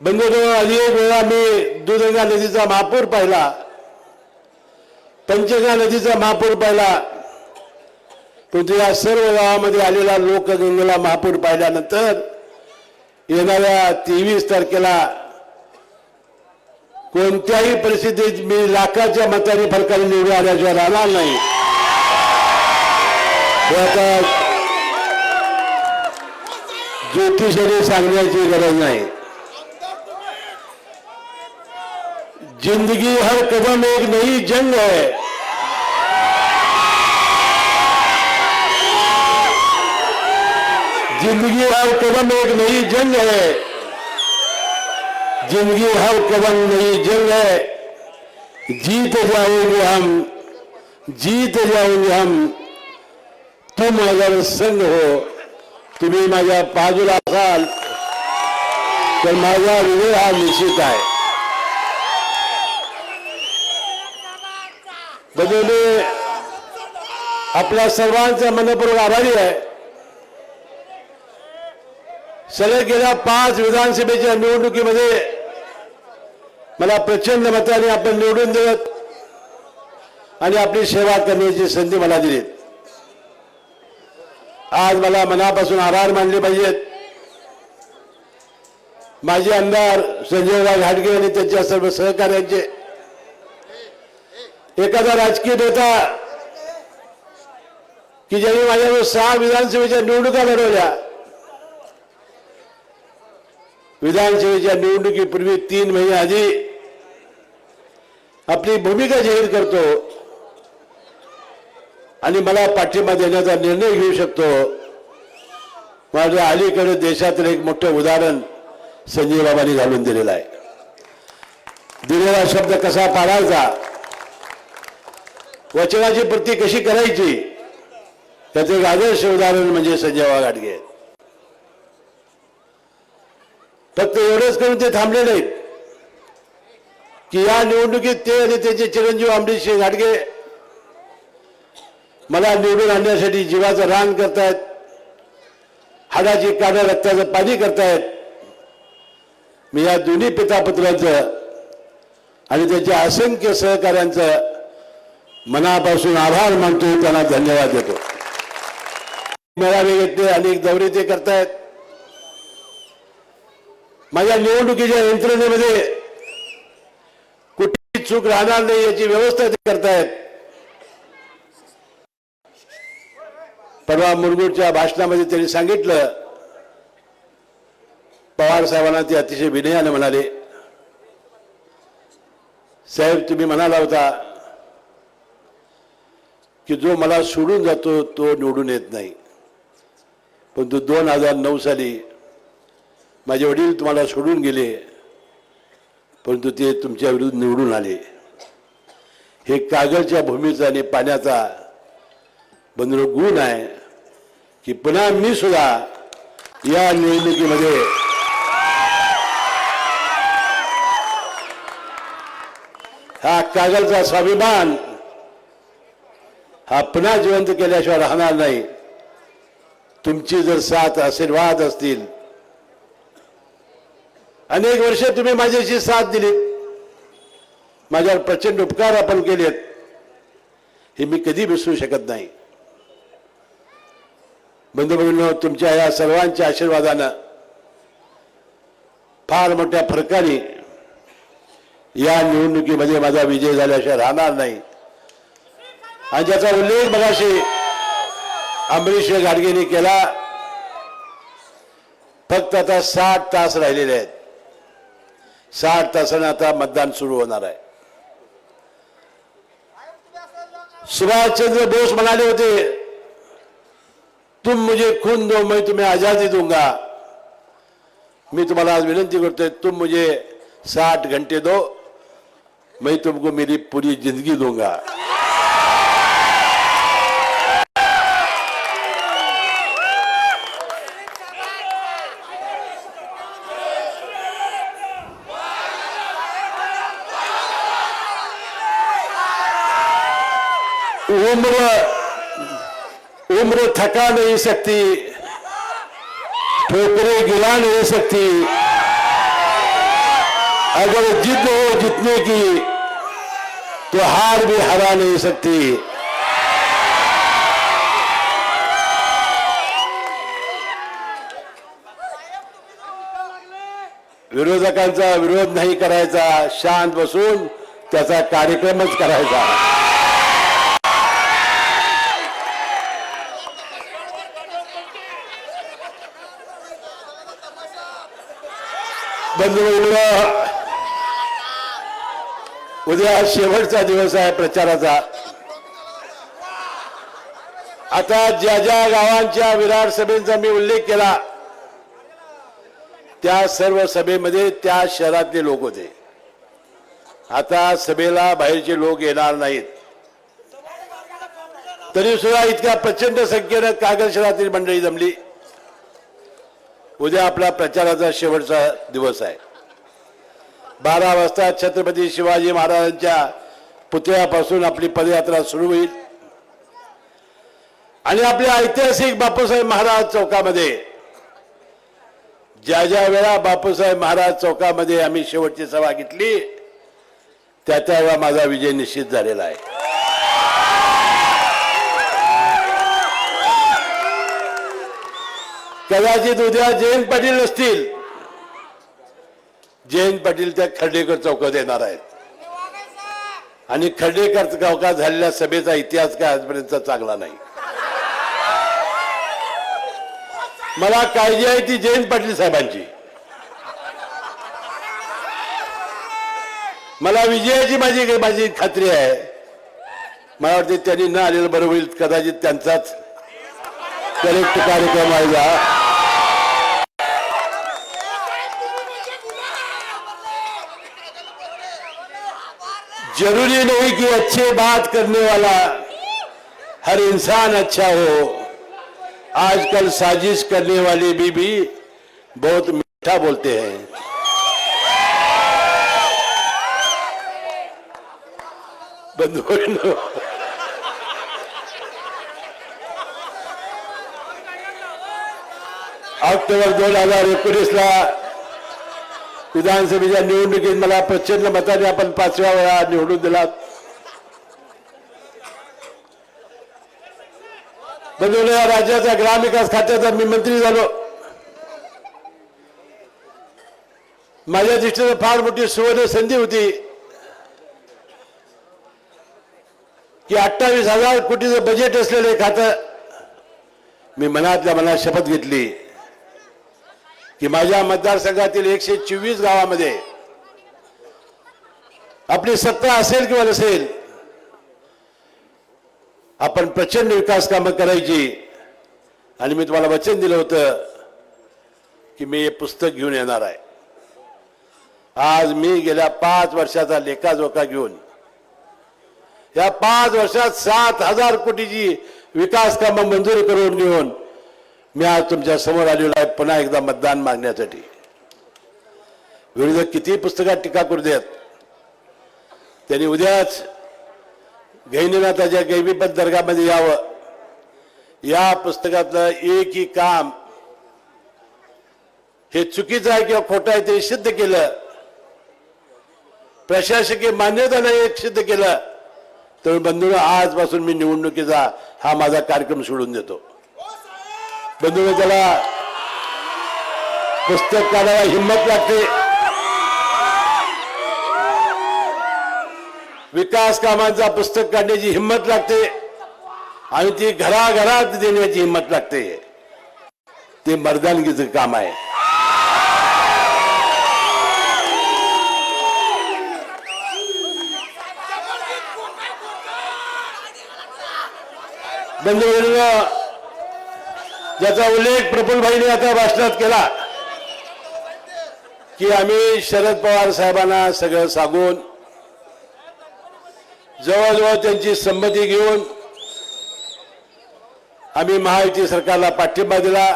बंधूंनो एक वेळा मी दुधगा नदीचा महापूर पाहिला. पंचगंगा नदीचा महापूर पाहिला. परंतु सर्व गावामध्ये आलेला लोकगंगेला महापूर पाहिल्यानंतर येणाऱ्या तेवीस तारखेला कोणत्याही परिस्थितीत मी लाखाच्या मताने फरकाने निवडून आल्याशिवाय राहणार नाही. ज्योतिषाने सांगण्याची गरज नाही. ज़िंदगी हर कदम एक नई जंग है। ज़िंदगी हर कदम एक नई जंग है। ज़िंदगी हर कदम नई जंग है। जीत जाएँगे हम, जीत जाएँगे हम। तुम अगर संग हो, तुम्ही माझ्या बाजूला असाल तर माझा विजय हा निश्चित आहे। बदले आपल्या सर्वांचा मनपूर्वक आभारी आहे. सलग गेल्या पाच विधानसभेच्या निवडणुकीमध्ये मला प्रचंड मताने आपण निवडून देत आणि आपली सेवा करण्याची संधी मला दिली. आज मला मनापासून आभार मानले पाहिजेत. माजी आमदार संजयराव घाटगे आणि त्यांच्या सर्व सहकार्यांचे एखादा राजकीय नेता की ज्यांनी माझ्यावर सहा विधानसभेच्या निवडणुका लढवल्या. विधानसभेच्या निवडणुकीपूर्वी तीन महिने आधी आपली भूमिका जाहीर करतो आणि मला पाठिंबा देण्याचा निर्णय घेऊ शकतो. माझ्या अलीकडे देशातील एक मोठं उदाहरण संजय बाबांनी घालून दिलेलं आहे. दिलेला शब्द कसा पाळायचा? वचनाची प्रती कशी करायची? त्याचे एक आदर्श उदाहरण म्हणजे संजयवा गाडगे फक्त एवढंच करून ते थांबले नाहीत. की या निवडणुकीत ते आणि त्याचे चिरंजीव अमरीश सिंह घाटगे मला निवडून आणण्यासाठी जीवाचं रान करतायत हाडाची काड्या रक्ताचं पाणी करतायत. मी या दोन्ही पितापुत्रांचं आणि त्याच्या असंख्य सहकाऱ्यांचं मनापासून आभार मानतो त्यांना धन्यवाद देतो. मेळावे घेतले अनेक दौरे ते करतायत. माझ्या निवडणुकीच्या यंत्रणेमध्ये कुठेही चूक राहणार नाही याची व्यवस्था ते करतायत. परवा मुरगुडच्या भाषणामध्ये त्यांनी सांगितलं पवार साहेबांना ते अतिशय विनयाने म्हणाले. साहेब तुम्ही म्हणाला होता की जो मला सोडून जातो तो निवडून येत नाही. परंतु दोन हजार नऊ साली माझे वडील तुम्हाला सोडून गेले परंतु ते तुमच्या विरुद्ध निवडून आले. हे कागदच्या भूमीचा आणि पाण्याचा बंधन गुण आहे की पुन्हा मी सुद्धा या निवडणुकीमध्ये हा कागलचा स्वाभिमान हा पुन्हा जिवंत केल्याशिवाय राहणार नाही. तुमची जर साथ आशीर्वाद असतील. अनेक वर्ष तुम्ही माझ्याशी साथ दिली माझ्यावर प्रचंड उपकार आपण केलेत. हे मी कधी विसरू शकत नाही. बंधू भगिनींनो, तुमच्या या सर्वांच्या आशीर्वादानं फार मोठ्या फरकाने या निवडणुकीमध्ये माझा विजय झाल्याशिवाय राहणार नाही. आणि ज्याचा उल्लेख बघाशी अंबरीश गाडगेने केला फक्त आता साठ तास राहिलेले आहेत. साठ तासाने आता मतदान सुरू होणार आहे. सुभाषचंद्र बोस म्हणाले होते तुम मुझे खून दो मैं तुम्हें आजादी दूंगा. मी तुम्हाला आज विनंती करतोय तुम मुझे साठ घंटे दो मैं तुमको मेरी पूरी जिंदगी दूंगा. उम्र उम्र थका नहीं सकती ठोकरे गिरा नहीं सकती अगर जिद हो जितने की तो हार भी हरा नहीं सकती विरोधकांचा विरोध नाही करायचा शांत बसून त्याचा कार्यक्रमच करायचा बंधू उद्या शेवटचा दिवस आहे प्रचाराचा. आता ज्या ज्या गावांच्या विराट सभेचा मी उल्लेख केला त्या सर्व सभेमध्ये त्या शहरातले लोक होते. आता सभेला बाहेरचे लोक येणार नाहीत. तरी सुद्धा इतक्या प्रचंड संख्येनं कागद शहरातील मंडळी जमली. उद्या आपला प्रचाराचा शेवटचा दिवस आहे. बारा वाजता छत्रपती शिवाजी महाराजांच्या पुतळ्यापासून आपली पदयात्रा सुरू होईल. आणि आपल्या ऐतिहासिक बापूसाहेब महाराज चौकामध्ये ज्या ज्या वेळा बापूसाहेब महाराज चौकामध्ये आम्ही शेवटची सभा घेतली त्या त्यावेळा माझा विजय निश्चित झालेला आहे. कदाचित उद्या जयंत पाटील नसतील जयंत पाटील त्या खर्डेकर चौकात येणार आहेत. आणि खर्डेकर चौकात झालेल्या सभेचा इतिहास काय आजपर्यंत चांगला नाही. मला काळजी आहे ती जयंत पाटील साहेबांची. मला विजयाची माझी माझी खात्री आहे. मला वाटते त्यांनी न आलेलं बरं होईल. कदाचित त्यांचाच. करेक्ट कार्यक्रम व्हायचा ज़रूरी नहीं कि अच्छे बात करने वाला हर इंसान अच्छा हो। आजकल साजिश करने वाले भी भी बहुत मीठा बोलते हैं। बंधू ऑक्टोबर दोन हज़ार एकोणीसला विधानसभेच्या निवडणुकीत मला प्रचंड मताने आपण पाचव्या वेळा निवडून दिलात. बंधूंनो, राज्याच्या ग्रामविकास खात्याचा मी मंत्री झालो. माझ्या दृष्टीनं फार मोठी सुवर्ण संधी होती की अठ्ठावीस हजार कोटीचं बजेट असलेलं खातं मी मनातल्या मनात शपथ घेतली. की माझ्या मतदारसंघातील एकशे चोवीस गावामध्ये आपली सत्ता असेल किंवा नसेल आपण प्रचंड विकास कामं करायची. आणि मी तुम्हाला वचन दिलं होतं की मी हे पुस्तक घेऊन येणार आहे. आज मी गेल्या पाच वर्षाचा लेखाजोखा घेऊन या पाच वर्षात सात हजार कोटीची विकास कामं मंजूर करून घेऊन मी आज तुमच्यासमोर आलेलो आहे पुन्हा एकदा मतदान मागण्यासाठी. विरोधक किती पुस्तकात टीका करू देत त्यांनी उद्याच गैनीनाथाच्या गैबीपत दर्गामध्ये यावं. या पुस्तकातलं एकही काम हे चुकीचं आहे किंवा खोटं आहे ते सिद्ध केलं. प्रशासकीय मान्यता नाही एक सिद्ध केलं. तर बंधू आजपासून मी निवडणुकीचा हा माझा कार्यक्रम सोडून देतो. बंधू त्याला पुस्तक काढायला हिंमत लागते. विकास कामांचा पुस्तक काढण्याची हिंमत लागते आणि ती घराघरात देण्याची हिंमत लागते. ते मर्दानगीचं काम आहे. बंधू ज्याचा उल्लेख प्रफुलभाईने आता भाषणात केला. की आम्ही शरद पवार साहेबांना सगळं सांगून जवळजवळ त्यांची संमती घेऊन आम्ही महायुती सरकारला पाठिंबा दिला.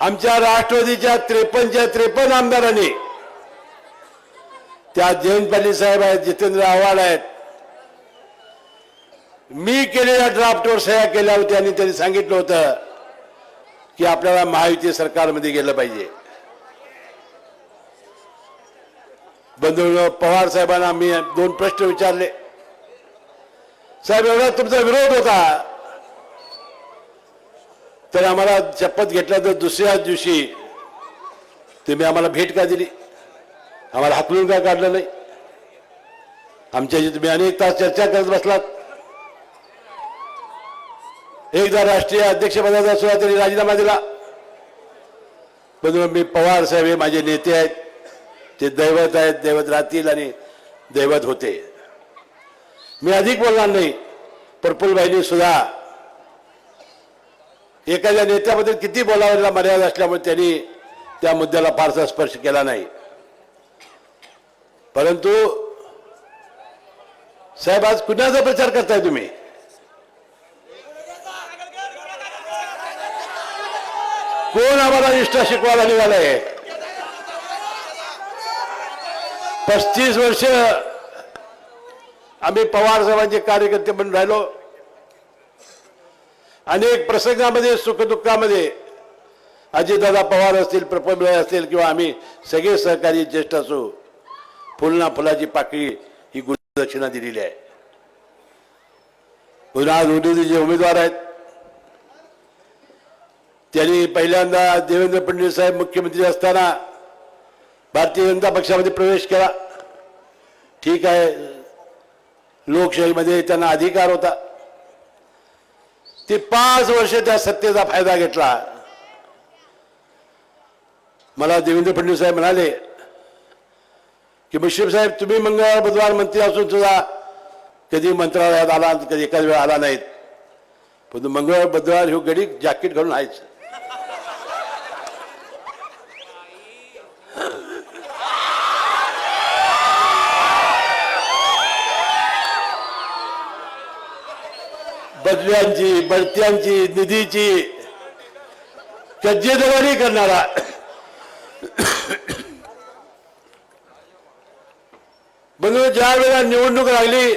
आमच्या राष्ट्रवादीच्या त्रेपन्नच्या त्रेपन्न आमदारांनी त्या जयंत पाटील साहेब आहेत जितेंद्र आव्हाड आहेत मी केलेल्या ड्राफ्टवर सह्या केल्या होत्या आणि त्यांनी सांगितलं होतं की आपल्याला महायुती सरकारमध्ये गेलं पाहिजे. बंधू पवार साहेबांना मी दोन प्रश्न विचारले. साहेब एवढा तुमचा विरोध होता. तर आम्हाला शपथ घेतल्यानंतर दुसऱ्याच दिवशी तुम्ही आम्हाला भेट का दिली? आम्हाला हाकलून का काढलं नाही? आमच्याशी तुम्ही अनेक तास चर्चा करत बसलात. एकदा राष्ट्रीय अध्यक्षपदाचा सुद्धा त्यांनी राजीनामा दिला. म्हणून मी पवार साहेब हे माझे नेते आहेत. ते दैवत आहेत दैवत राहतील आणि दैवत होते. मी अधिक बोलणार नाही. प्रफुल्लभाईंनी सुद्धा एखाद्या नेत्याबद्दल किती बोलावयाला मर्यादा असल्यामुळे त्यांनी त्या मुद्द्याला फारसा स्पर्श केला नाही. परंतु साहेब आज कुणाचा प्रचार करताय तुम्ही? कोण आम्हाला निष्ठा शिकवायला निघालाय? पस्तीस वर्ष आम्ही पवार साहेबांचे कार्यकर्ते म्हणून राहिलो. अनेक प्रसंगामध्ये सुखदुःखामध्ये अजितदादा पवार असतील प्रफुल्ल असतील किंवा आम्ही सगळे सहकारी ज्येष्ठ असू फुलना फुलाची पाकळी ही गुरुदक्षिणा दिलेली आहे. पुन्हा आज जे उमेदवार आहेत त्यांनी पहिल्यांदा देवेंद्र फडणवीस साहेब मुख्यमंत्री असताना भारतीय जनता पक्षामध्ये प्रवेश केला. ठीक आहे. लोकशाहीमध्ये त्यांना अधिकार होता. ते पाच वर्ष त्या सत्तेचा फायदा घेतला. मला देवेंद्र फडणवीस साहेब म्हणाले की मुश्रीफ साहेब तुम्ही मंगळवार बुधवार मंत्री असून सुद्धा कधी मंत्रालयात आला कधी एखाद वेळ आला नाहीत. पण मंगळवार बुधवार ह्यो गडी जॅकेट घालून आहेच बदल्यांची बढत्यांची निधीची. कज्जेदवारी करणारा. म्हणून ज्या वेळेला निवडणूक लागली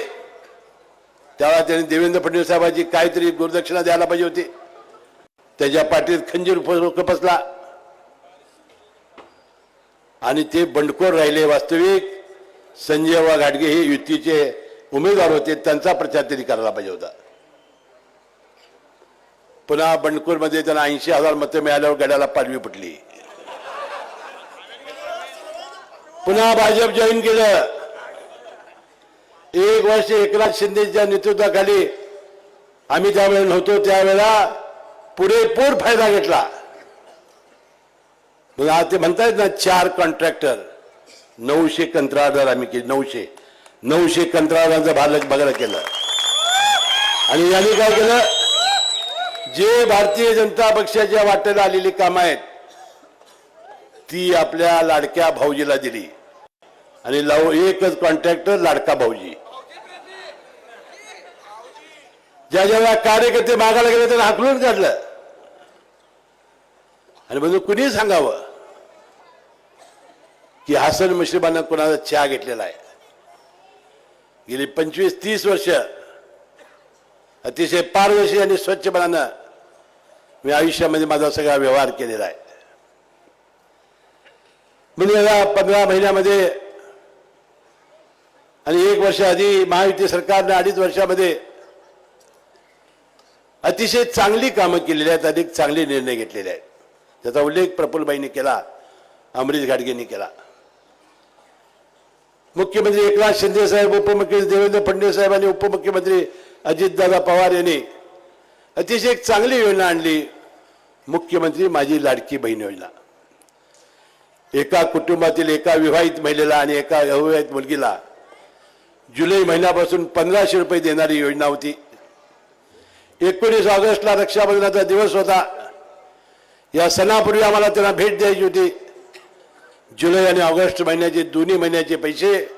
त्यावेळा त्यांनी देवेंद्र फडणवीस साहेबांची काहीतरी गुरुदक्षिणा द्यायला पाहिजे होती. त्याच्या पाठीत खंजीर पसला आणि ते बंडखोर राहिले वास्तविक. संजय वा घाटगे हे युतीचे उमेदवार होते त्यांचा प्रचार त्यांनी करायला पाहिजे होता. पुन्हा बंडखोरमध्ये त्यांना ऐंशी हजार मतं मिळाल्यावर गड्याला पाडवी फुटली. पुन्हा भाजप जॉईन केलं. एक वर्ष एकनाथ शिंदेच्या नेतृत्वाखाली आम्ही त्यावेळेला नव्हतो त्यावेळेला पुरेपूर फायदा घेतला. मग आज ते म्हणतायत ना चार कॉन्ट्रॅक्टर नऊशे कंत्राटदार आम्ही केले नऊशे. नऊशे कंत्राटदारांचं भालक बघायला केलं. आणि यांनी काय केलं? जे भारतीय जनता पक्षाच्या वाट्याला आलेली कामं आहेत ती आपल्या लाडक्या भाऊजीला दिली. आणि लव एकच कॉन्ट्रॅक्टर लाडका भाऊजी. ज्या ज्या कार्यकर्ते मागायला गेले त्यांना हाकलून काढलं. आणि म्हणून कुणी सांगावं की हसन मुश्रीफांना कोणाचा चहा घेतलेला आहे? गेली पंचवीस तीस वर्ष अतिशय पारदर्शी आणि स्वच्छपणानं मी आयुष्यामध्ये माझा सगळा व्यवहार केलेला आहे. म्हणजे या पंधरा महिन्यामध्ये आणि एक वर्ष आधी महायुती सरकारने अडीच वर्षामध्ये अतिशय चांगली कामं केलेली आहेत अधिक चांगले निर्णय घेतलेले आहेत. त्याचा उल्लेख प्रफुल्लबाईंनी केला अमरीश घाडगेंनी केला. मुख्यमंत्री एकनाथ शिंदे साहेब उपमुख्यमंत्री देवेंद्र फडणवीस साहेब आणि उपमुख्यमंत्री अजितदादा पवार यांनी अतिशय एक चांगली योजना आणली मुख्यमंत्री माझी लाडकी बहीण योजना. एका कुटुंबातील एका विवाहित महिलेला आणि एका अविवाहित मुलगीला जुलै महिन्यापासून पंधराशे रुपये देणारी योजना होती. एकोणीस ऑगस्टला रक्षाबंधनाचा दिवस होता. या सणापूर्वी आम्हाला त्यांना भेट द्यायची होती. जुलै आणि ऑगस्ट महिन्याचे दोन्ही महिन्याचे पैसे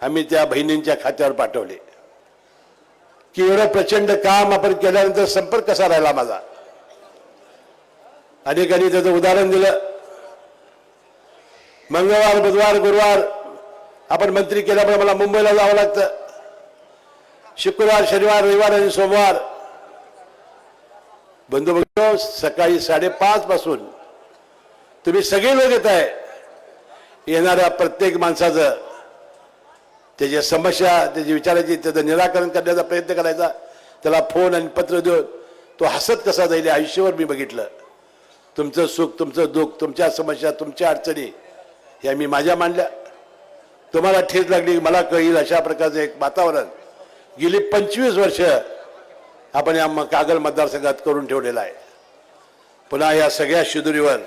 आम्ही त्या बहिणींच्या खात्यावर पाठवले. की एवढं प्रचंड काम आपण केल्यानंतर संपर्क कसा राहिला माझा? अनेकांनी त्याचं उदाहरण दिलं. मंगळवार बुधवार गुरुवार आपण मंत्री केल्यामुळे मला मुंबईला जावं लागतं. शुक्रवार शनिवार रविवार आणि सोमवार. बंधू बघतो सकाळी साडेपाच पासून तुम्ही सगळे लोक येत आहे. येणाऱ्या प्रत्येक माणसाचं त्याच्या समस्या त्याची विचारायची त्याचं निराकरण करण्याचा प्रयत्न करायचा त्याला फोन आणि पत्र देऊन तो हसत कसा जाईल हे आयुष्यभर मी बघितलं. तुमचं सुख तुमचं दुःख तुमच्या समस्या तुमच्या अडचणी ह्या मी माझ्या मांडल्या. तुम्हाला ठेच लागली मला कळील अशा प्रकारचं एक वातावरण. गेली पंचवीस वर्ष आपण या मग कागल मतदारसंघात करून ठेवलेलं आहे. पुन्हा या सगळ्या शिदुरीवर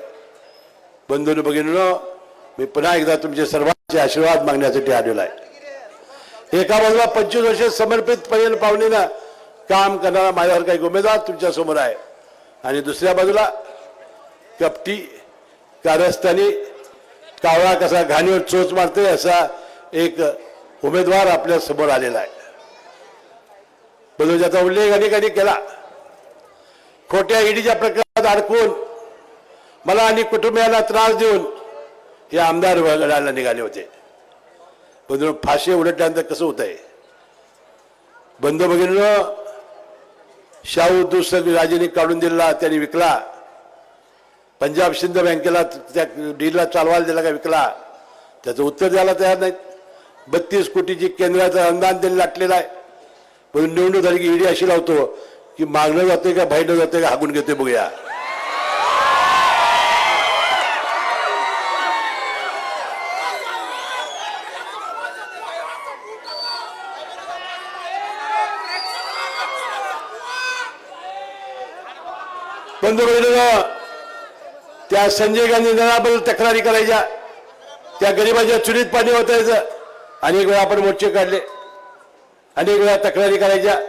बंधून भगिनीनो मी पुन्हा एकदा तुमचे सर्वांचे आशीर्वाद मागण्यासाठी आलेलो आहे. एका बाजूला पंचवीस वर्ष समर्पित पर्यंत पाहुणीनं काम करणारा माझ्यावर काही उमेदवार तुमच्यासमोर आहे. आणि दुसऱ्या बाजूला कपटी कारस्थानी कावळा कसा घाणीवर चोच मारते असा एक उमेदवार आपल्यासमोर आलेला आहे. बरोबर उल्लेख अनेकांनी केला. खोट्या ईडीच्या प्रकरणात अडकून मला आणि कुटुंबियांना त्रास देऊन हे आमदार वगळायला निघाले होते. बंधू फाशी उलटल्यानंतर कसं होत आहे बंधू भगिनीनं शाहू दुसरं राजेने काढून दिला त्यांनी विकला. पंजाब सिंध बँकेला त्या डीलला चालवायला दिला का विकला? त्याचं उत्तर द्यायला तयार नाहीत. बत्तीस कोटीची केंद्राचं अनुदान त्यांनी लाटलेलं आहे. म्हणून निवडणूक झाली की ईडी अशी लावतो की मागणं जाते का बाहेरनं जाते का हाकून घेते बघूया. बंधू त्या संजय गांधी निधनाबद्दल तक्रारी करायच्या. त्या गरिबाच्या चुलीत पाणी होतायचं अनेक वेळा आपण मोर्चे काढले. अनेक वेळा तक्रारी करायच्या.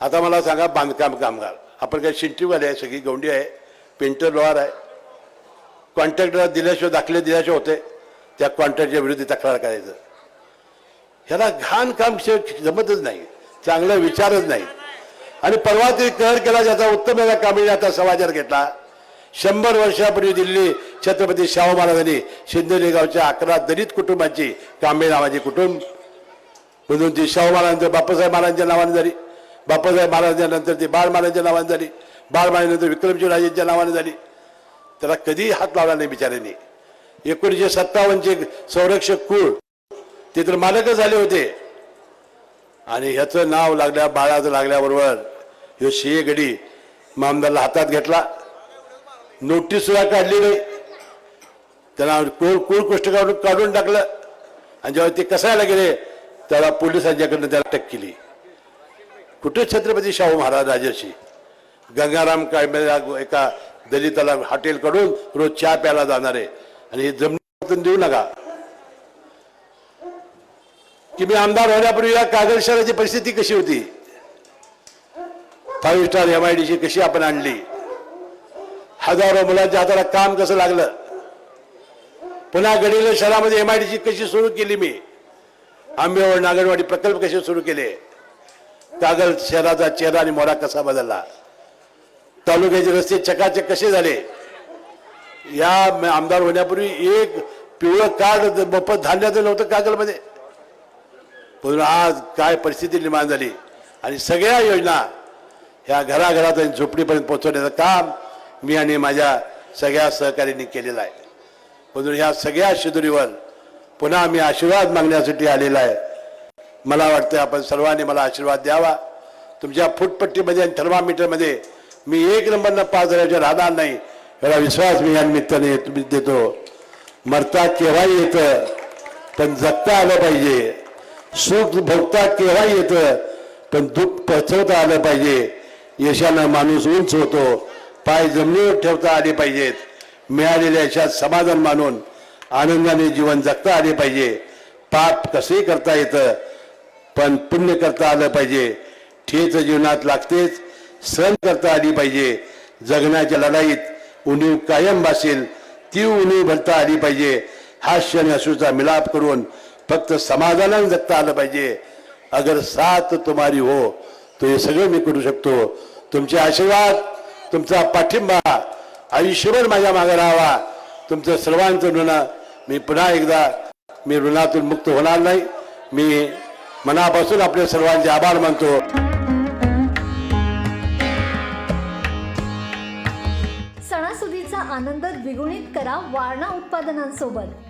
आता मला सांगा बांधकाम कामगार. आपण काय शिंटीवाले आहे सगळी गौंडी आहे पेंटर लोहार आहे. कॉन्ट्रॅक्टरला दिल्याशिवाय दाखले दिल्याशिवाय होते. त्या कॉन्ट्रॅक्टच्या विरोधी तक्रार करायचं. ह्याला घाण काम जमतच नाही. चांगला विचारच नाही. आणि परवा तरी कर केला ज्याचा उत्तम याचा कामिणी आता समाजात घेतला. शंभर वर्षापूर्वी दिल्ली छत्रपती शाहू महाराजांनी शिंदोली गावच्या अकरा दलित कुटुंबाची कांबे नावाची कुटुंब म्हणून ती शाहू महाराजांचं बापासाहेब महाराजांच्या नावाने झाली. बापासाहेब महाराजांच्या नंतर ती बाळ महाराजांच्या नावाने झाली. बाळ महाराजांनंतर विक्रमजी राजेंच्या नावाने झाली. त्याला कधीही हात लावला नाही बिचाऱ्यांनी. एकोणीसशे सत्तावन्नचे संरक्षक कुळ ते तर मालकच झाले होते. आणि ह्याचं नाव लागल्या बाळाचं लागल्याबरोबर ह्यो शिये गडी मामदारला हातात घेतला. नोटीस सुद्धा काढली नाही. त्यांना कोण कोण गोष्ट काढून काढून टाकलं. आणि जेव्हा ते कसायला गेले त्याला पोलिसांच्याकडनं त्याला अटक केली. कुठे छत्रपती शाहू महाराज राजर्षी गंगाराम काय एका दलिताला हॉटेलकडून रोज चहा प्यायला जाणार. आहे आणि हे जमीन देऊ नका. की मी आमदार होण्यापूर्वी या कागद शहराची परिस्थिती कशी होती? Five star M I D कशी आपण आणली? हजारो मुलांच्या हाताला काम कसं लागलं? पुन्हा गडिंग्लज शहरामध्ये एम आय डी कशी सुरू केली मी? आंबेवळ नागरवाडी प्रकल्प कसे सुरू केले? कागल शहराचा चेहरा आणि मोरा कसा बदलला? तालुक्याचे रस्ते चकाचक कसे झाले? या आमदार होण्यापूर्वी एक पिवळं कार्ड मोफत धान्याचं नव्हतं कागलमध्ये म्हणून आज काय परिस्थिती निर्माण झाली आणि सगळ्या योजना ह्या घराघरात आणि झोपडीपर्यंत पोहोचवण्याचं काम मी आणि माझ्या सगळ्या सहकार्यांनी केलेलं आहे. म्हणून ह्या सगळ्या शिदुरीवर पुन्हा मी आशीर्वाद मागण्यासाठी आलेला आहे. मला वाटतं आपण सर्वांनी मला आशीर्वाद द्यावा. तुमच्या फुटपट्टीमध्ये आणि थर्मामीटरमध्ये मी एक नंबरनं पास झाल्याच्या राहणार नाही एवढा विश्वास मी या निमित्ताने तुम्ही देतो. मरता केव्हाही येतं पण जगता आलं पाहिजे. सुख भोगता केव्हा येतं? पण दुःख पचवता आलं पाहिजे. यशानं माणूस उंच होतो. पाय जमिनीवर ठेवता आले पाहिजेत. मिळालेल्या यशात समाधान मानून आनंदाने जीवन जगता आले पाहिजे. पाप कसेही करता येतं पण पुण्य करता आलं पाहिजे. ठेच जीवनात लागतेच. सहन करता आली पाहिजे. जगण्याच्या लढाईत उणीव कायम भासेल. ती उणीव भरता आली पाहिजे. हास्य आणि अश्रूचा मिलाप करून फक्त समाधानाने जगता आलं पाहिजे. अगर साथ तुम्हारी हो तो हे सगळं मी करू शकतो. तुमचे आशीर्वाद तुमचा पाठिंबा आयुष्यभर माझ्या मागे राहावा. तुमचं सर्वांचं ऋण मी पुन्हा एकदा मी ऋणातून मुक्त होणार नाही. मी मनापासून आपल्या सर्वांचे आभार मानतो. सणासुदीचा आनंद द्विगुणित करा वारणा उत्पादनांसोबत.